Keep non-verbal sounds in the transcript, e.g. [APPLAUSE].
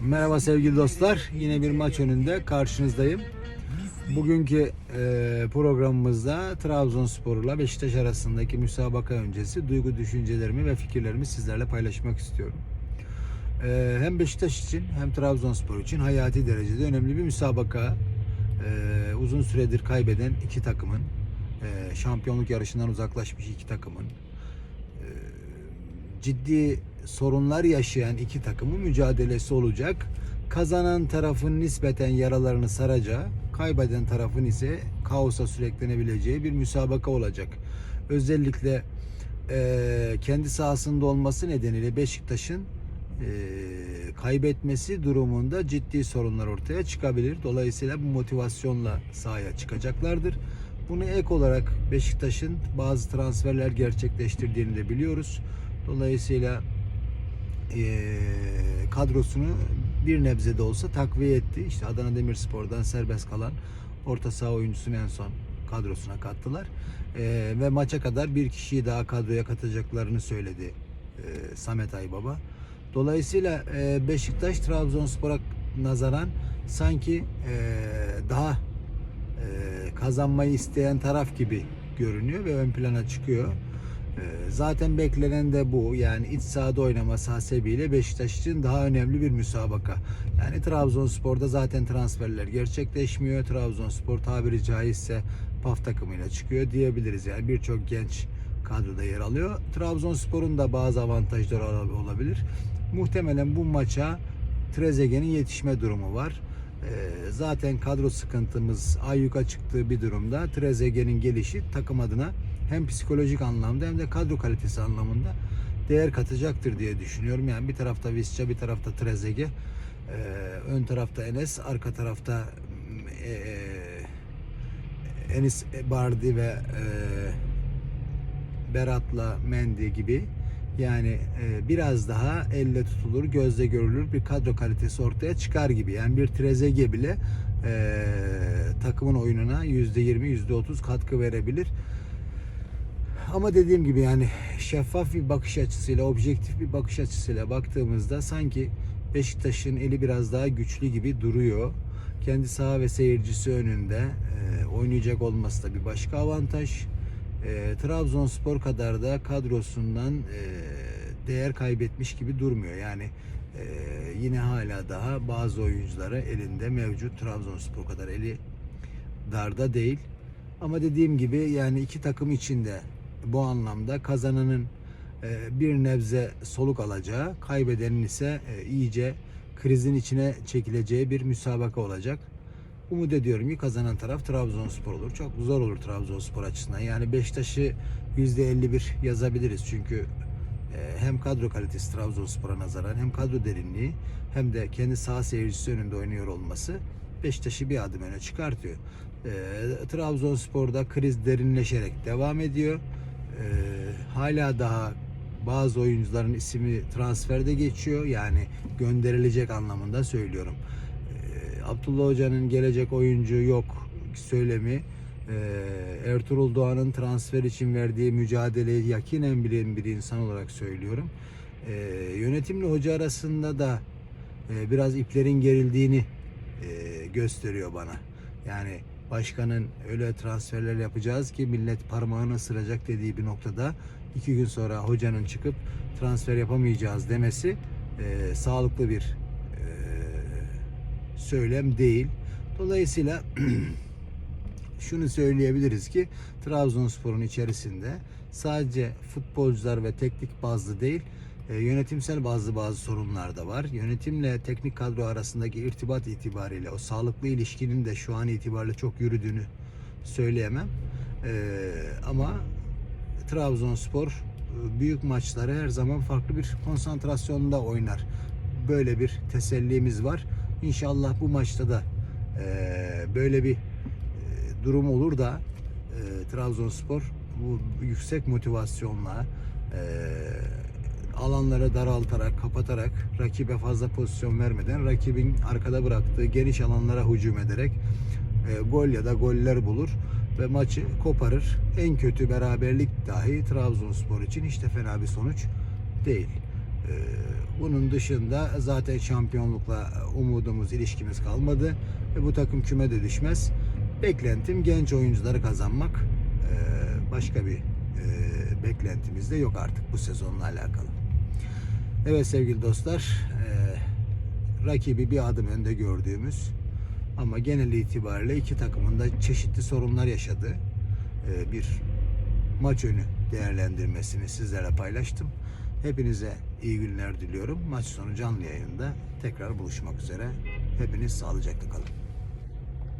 Merhaba sevgili dostlar. Yine bir maç önünde karşınızdayım. Bugünkü e, programımızda Trabzonspor'la Beşiktaş arasındaki müsabaka öncesi duygu düşüncelerimi ve fikirlerimi sizlerle paylaşmak istiyorum. E, hem Beşiktaş için hem Trabzonspor için hayati derecede önemli bir müsabaka. E, uzun süredir kaybeden iki takımın, şampiyonluk yarışından uzaklaşmış iki takımın, ciddi sorunlar yaşayan iki takımın mücadelesi olacak. Kazanan tarafın nispeten yaralarını saracağı, kaybeden tarafın ise kaosa süreklenebileceği bir müsabaka olacak. Özellikle e, kendi sahasında olması nedeniyle Beşiktaş'ın e, kaybetmesi durumunda ciddi sorunlar ortaya çıkabilir. Dolayısıyla bu motivasyonla sahaya çıkacaklardır. Bunu ek olarak Beşiktaş'ın bazı transferler gerçekleştirdiğini de biliyoruz. Dolayısıyla eee, kadrosunu bir nebze de olsa takviye etti. İşte Adana Demirspor'dan serbest kalan orta saha oyuncusunu en son kadrosuna kattılar. Eee, ve maça kadar bir kişiyi daha kadroya katacaklarını söyledi eee, Samet Aybaba. Dolayısıyla eee, Beşiktaş Trabzonspor'a nazaran sanki eee, daha eee, kazanmayı isteyen taraf gibi görünüyor ve ön plana çıkıyor. Ee, Zaten beklenen de bu. Yani iç sahada oynaması hasebiyle Beşiktaş için daha önemli bir müsabaka. Yani Trabzonspor'da zaten transferler gerçekleşmiyor. Trabzonspor tabiri caizse PAF takımıyla çıkıyor diyebiliriz. Yani birçok genç kadroda yer alıyor. Trabzonspor'un da bazı avantajları ola- olabilir. Muhtemelen bu maça Trezeguet'in yetişme durumu var. Ee, Zaten kadro sıkıntımız ayyuka çıktığı bir durumda Trezeguet'in gelişi takım adına hem psikolojik anlamda hem de kadro kalitesi anlamında değer katacaktır diye düşünüyorum. Yani bir tarafta Visca, bir tarafta Trezeguet, ee, ön tarafta Enes, arka tarafta ee, Enis Bardi ve ee, Berat'la Mendy gibi yani e, biraz daha elle tutulur, gözle görülür bir kadro kalitesi ortaya çıkar gibi. Yani bir Trezeguet bile e, takımın oyununa %20, %30 katkı verebilir. Ama dediğim gibi yani şeffaf bir bakış açısıyla, objektif bir bakış açısıyla baktığımızda sanki Beşiktaş'ın eli biraz daha güçlü gibi duruyor. Kendi saha ve seyircisi önünde e, oynayacak olması da bir başka avantaj. E, Trabzonspor kadar da kadrosundan e, değer kaybetmiş gibi durmuyor. Yani e, yine hala daha bazı oyuncuları elinde mevcut. Trabzonspor kadar eli darda değil. Ama dediğim gibi yani iki takım içinde bu anlamda kazananın e, bir nebze soluk alacağı, kaybedenin ise e, iyice krizin içine çekileceği bir müsabaka olacak. Umut ediyorum ki kazanan taraf Trabzonspor olur. Çok zor olur Trabzonspor açısından. Yani Beşiktaş'ı %51 yazabiliriz. Çünkü e, hem kadro kalitesi Trabzonspor'a nazaran hem kadro derinliği hem de kendi saha seyircisi önünde oynuyor olması Beşiktaş'ı bir adım öne çıkartıyor. Trabzonspor'da kriz derinleşerek devam ediyor. E, hala daha bazı oyuncuların ismi transferde geçiyor. Yani gönderilecek anlamında söylüyorum. E, Abdullah Hoca'nın gelecek oyuncu yok söylemi e, Ertuğrul Doğan'ın transfer için verdiği mücadeleyi yakinen bilen bir insan olarak söylüyorum. E, yönetimle hoca arasında da e, biraz iplerin gerildiğini e, gösteriyor bana. Yani başkanın öyle transferler yapacağız ki millet parmağını ısıracak dediği bir noktada iki gün sonra hocanın çıkıp transfer yapamayacağız demesi e, sağlıklı bir e, söylem değil. Dolayısıyla [CLEARS THROAT] şunu söyleyebiliriz ki Trabzonspor'un içerisinde sadece futbolcular ve teknik bazlı değil e, yönetimsel bazı bazı sorunlar da var. Yönetimle teknik kadro arasındaki irtibat itibariyle o sağlıklı ilişkinin de şu an itibariyle çok yürüdüğünü söyleyemem. E, ama Trabzonspor e, büyük maçları her zaman farklı bir konsantrasyonda oynar. Böyle bir tesellimiz var. İnşallah bu maçta da böyle bir durum olur da Trabzonspor bu yüksek motivasyonla alanları daraltarak, kapatarak, rakibe fazla pozisyon vermeden, rakibin arkada bıraktığı geniş alanlara hücum ederek e, gol ya da goller bulur ve maçı koparır. En kötü beraberlik dahi Trabzonspor için hiç de fena bir sonuç değil. Ee, bunun dışında zaten şampiyonlukla umudumuz, ilişkimiz kalmadı. Ve bu takım küme de düşmez. Beklentim genç oyuncuları kazanmak. Ee, başka bir e, beklentimiz de yok artık bu sezonla alakalı. Evet sevgili dostlar, e, rakibi bir adım önde gördüğümüz ama genel itibariyle iki takımın da çeşitli sorunlar yaşadığı e, bir maç önü değerlendirmesini sizlerle paylaştım. Hepinize iyi günler diliyorum. Maç sonu canlı yayında tekrar buluşmak üzere. Hepiniz sağlıcakla kalın.